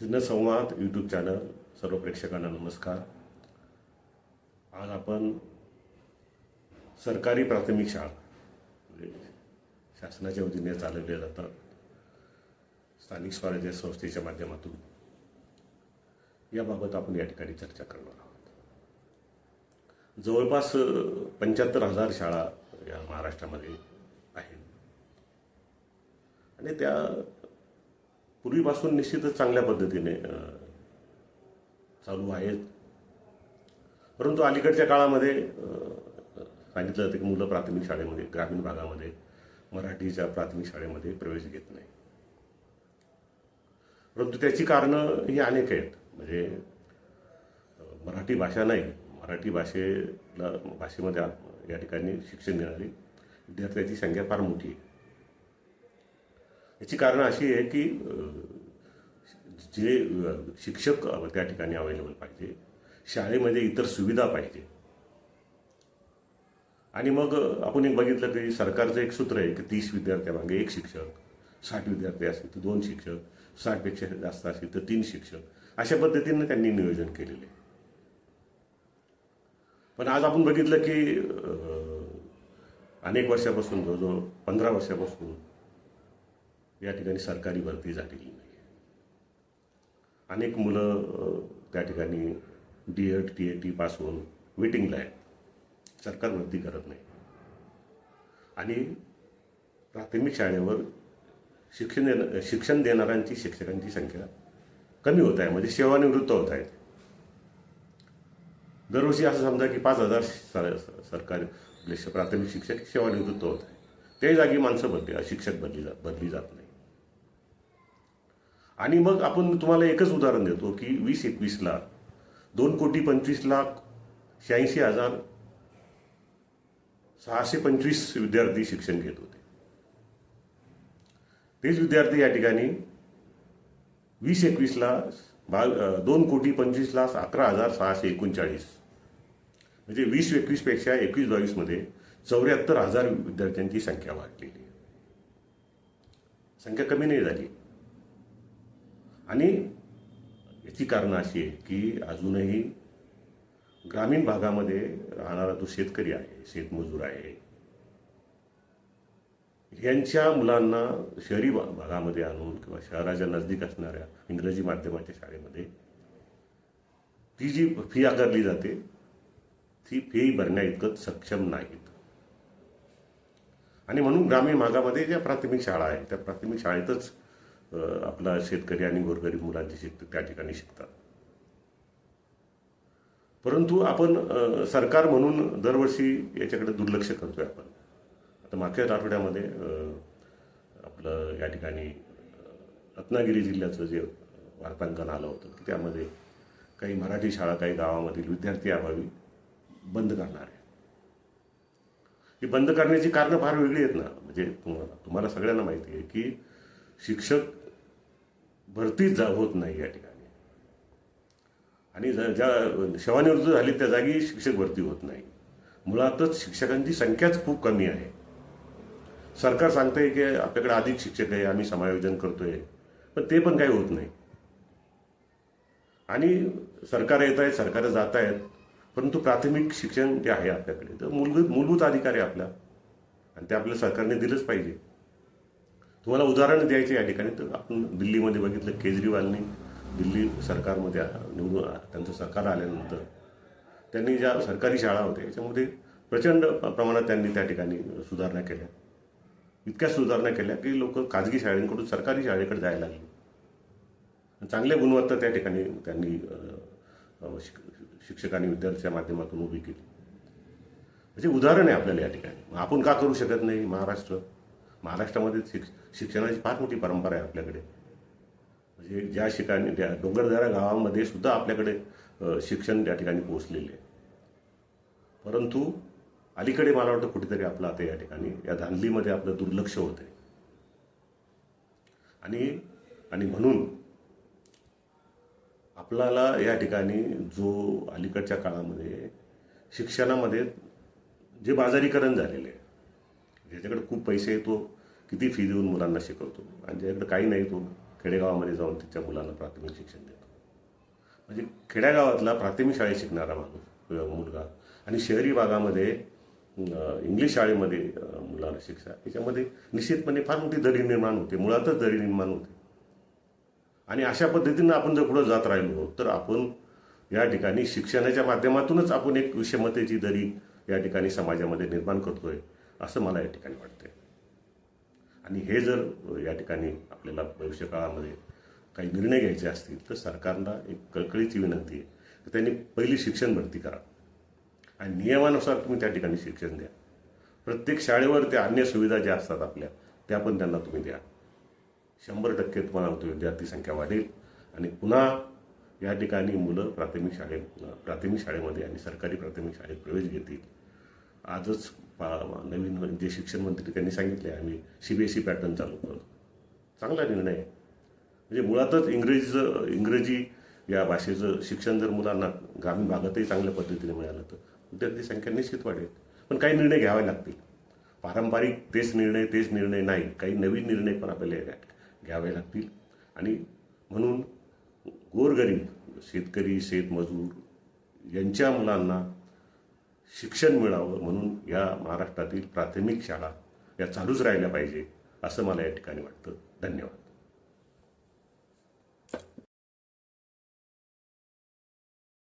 जनसंवाद YouTube channel सर्व प्रेक्षकांना नमस्कार. आज आपण सरकारी प्राथमिक शाळा म्हणजे शासनाच्या वतीने चालवल्या जातात. स्थानिक स्वराज्य संस्थेच्या माध्यमातून. याबाबत आपण या ठिकाणी चर्चा करणार आहोत. जवळपास पंच्याहत्तर हजार शाळा या महाराष्ट्रामध्ये आहेत. आणि त्या पूर्वीपासून निश्चितच चांगल्या पद्धतीने चालू आहेत परंतु अलीकडच्या काळामध्ये सांगितलं जातं की मुलं प्राथमिक शाळेमध्ये ग्रामीण भागामध्ये मराठीच्या प्राथमिक शाळेमध्ये प्रवेश घेत नाही. परंतु त्याची कारणं ही अनेक आहेत. म्हणजे मराठी भाषा नाही. मराठी भाषेला भाषेमध्ये या ठिकाणी शिक्षण देणारी विद्यार्थ्यांची संख्या फार मोठी आहे. याची कारणं अशी आहे की जे शिक्षक त्या ठिकाणी अवेलेबल पाहिजे. शाळेमध्ये इतर सुविधा पाहिजे. आणि मग आपण एक बघितलं की सरकारचं एक सूत्र आहे की तीस विद्यार्थ्यामागे एक शिक्षक साठ विद्यार्थी असतील तर दोन शिक्षक साठपेक्षा जास्त असतील तर तीन शिक्षक. अशा पद्धतीनं त्यांनी नियोजन केलेलं आहे. पण आज आपण बघितलं की अनेक वर्षापासून जवळजवळ पंधरा वर्षापासून या ठिकाणी सरकारी भरती झालेली नाही. अनेक मुलं त्या ठिकाणी D Ed T A T pass होऊन वेटिंगला आहेत. सरकार भरती करत नाही. आणि प्राथमिक शाळेवर शिक्षण देणं शिक्षण देणाऱ्यांची शिक्षकांची संख्या कमी होत आहे. म्हणजे सेवानिवृत्त होत आहेत. दरवर्षी असं समजा की पाच हजार सरकारी म्हणजे प्राथमिक शिक्षक सेवानिवृत्त होत आहेत. त्याही जागी माणसं बदली शिक्षक बदली जात बदली जात नाही. आणि मग आपण तुम्हाला एकच उदाहरण देतो की वीस एकवीसला दोन कोटी पंचवीस लाख शहाऐंशी हजार सहाशे पंचवीस विद्यार्थी शिक्षण घेत होते. तेच विद्यार्थी या ठिकाणी वीस एकवीसला बा दोन कोटी पंचवीस लाख अकरा हजार सहाशे एकोणचाळीस. म्हणजे वीस एकवीसपेक्षा एकवीस बावीसमध्ये चौऱ्याहत्तर हजार विद्यार्थ्यांची संख्या वाढलेली आहे. संख्या कमी नाही झाली. आणि याची कारणं अशी आहे की अजूनही ग्रामीण भागामध्ये राहणारा जो शेतकरी आहे शेतमजूर आहे. यांच्या मुलांना शहरी भागामध्ये आणून किंवा शहराच्या नजदीक असणाऱ्या इंग्रजी माध्यमाच्या शाळेमध्ये ती जी फी आकारली जाते ती फी भरण्या इतकं सक्षम नाहीत. आणि म्हणून ग्रामीण भागामध्ये ज्या प्राथमिक शाळा आहेत त्या प्राथमिक शाळेतच आपला शेतकरी आणि गोरगरीब मुलांचे शिक त्या ठिकाणी शिकतात. परंतु आपण सरकार म्हणून दरवर्षी याच्याकडे दुर्लक्ष करतोय आपण. आता मागच्याच आठवड्यामध्ये आपलं या ठिकाणी रत्नागिरी जिल्ह्याचं जे वार्तांकन आलं होतं की त्यामध्ये काही मराठी शाळा काही गावामधील विद्यार्थी अभावी बंद करणार आहे ही बंद करण्याची कारणं फार वेगळी आहेत ना. म्हणजे तुम्हाला तुम्हाला सगळ्यांना माहिती आहे की शिक्षक भरतीच जा होत नाही या ठिकाणी. आणि ज्या सेवानिवृत्त झाली त्या जागी शिक्षक भरती होत नाही. मुळातच शिक्षकांची संख्याच खूप कमी आहे. सरकार सांगतंय की आपल्याकडे अधिक शिक्षक आहे आम्ही समायोजन करतोय. पण ते पण काही होत नाही. आणि सरकार येत आहेत सरकार जात आहेत परंतु प्राथमिक शिक्षण जे आहे आपल्याकडे तर मूलभूत मूलभूत अधिकार आहे आपला. आणि ते आपल्या सरकारने दिलंच पाहिजे. तुम्हाला उदाहरण द्यायचे या ठिकाणी. तर आपण दिल्लीमध्ये बघितलं केजरीवालनी दिल्ली सरकारमध्ये निवडून त्यांचं सरकार आल्यानंतर त्यांनी ज्या सरकारी शाळा होत्या याच्यामध्ये प्रचंड प्रमाणात त्यांनी त्या ठिकाणी सुधारणा केल्या. इतक्या सुधारणा केल्या की लोक खाजगी शाळेकडून सरकारी शाळेकडे जायला लागली. चांगल्या गुणवत्ता त्या ठिकाणी त्यांनी अ, शिक- विद्यार्थ्यांच्या माध्यमातून उभी केली. म्हणजे उदाहरण आहे आपल्याला या ठिकाणी. मग आपण का करू शकत नाही महाराष्ट्र? महाराष्ट्रामध्ये शिक शिक्षणाची फार मोठी परंपरा आहे आपल्याकडे. म्हणजे ज्या ठिकाणी त्या डोंगरदऱ्या गावामध्ये सुद्धा आपल्याकडे शिक्षण त्या ठिकाणी पोहोचलेले आहे. परंतु अलीकडे मला वाटतं कुठेतरी आपलं आता या ठिकाणी या धांदलीमध्ये आपलं दुर्लक्ष होते आणि आणि म्हणून आपल्याला या ठिकाणी जो अलीकडच्या काळामध्ये शिक्षणामध्ये जे बाजारीकरण झालेले आहे ज्याच्याकडे खूप पैसे आहे तो किती फी देऊन मुलांना शिकवतो. आणि ज्याच्याकडे काही नाही तो खेडेगावामध्ये जाऊन तिच्या मुलांना प्राथमिक शिक्षण देतो. म्हणजे खेड्यागावातला प्राथमिक शाळेत शिकणारा माणूस मुलगा आणि शहरी भागामध्ये इंग्लिश शाळेमध्ये मुलांना शिक्षा याच्यामध्ये निश्चितपणे फार मोठी दरी निर्माण होते. मुळातच दरी निर्माण होते. आणि अशा पद्धतीनं आपण जर पुढे जात राहिलो तर आपण या ठिकाणी शिक्षणाच्या माध्यमातूनच आपण एक विषमतेची दरी या ठिकाणी समाजामध्ये निर्माण करतोय. असं मला या ठिकाणी वाटतंय. आणि हे जर या ठिकाणी आपल्याला भविष्यकाळामध्ये काही निर्णय घ्यायचे असतील तर सरकारला एक कळकळीची विनंती आहे की त्यांनी पहिली शिक्षण भरती करा. आणि नियमानुसार तुम्ही त्या ठिकाणी शिक्षण द्या. प्रत्येक शाळेवर त्या अन्य सुविधा ज्या असतात आपल्या त्या पण त्यांना तुम्ही द्या. शंभर टक्के तुम्हाला विद्यार्थी संख्या वाढेल. आणि पुन्हा या ठिकाणी मुलं प्राथमिक शाळेत प्राथमिक शाळेमध्ये आणि सरकारी प्राथमिक शाळेत प्रवेश घेतील. आजच नवीन जे शिक्षण मंत्री त्यांनी सांगितले आम्ही C B S E pattern चालू करतो चांगला निर्णय. आहे म्हणजे मुळातच इंग्रजीचं इंग्रजी या भाषेचं शिक्षण जर मुलांना ग्रामीण भागातही चांगल्या पद्धतीने मिळालं तर विद्यार्थी संख्या निश्चित वाढेल. पण काही निर्णय घ्यावे लागतील. पारंपरिक तेच निर्णय तेच निर्णय नाही काही नवीन निर्णय पण आपल्याला घ्या- घ्यावे लागतील. आणि म्हणून गोरगरीब शेतकरी शेतमजूर यांच्या मुलांना शिक्षण मिळावं म्हणून या महाराष्ट्रातील प्राथमिक शाळा या चालूच राहिल्या पाहिजे असं मला या ठिकाणी वाटतं. धन्यवाद.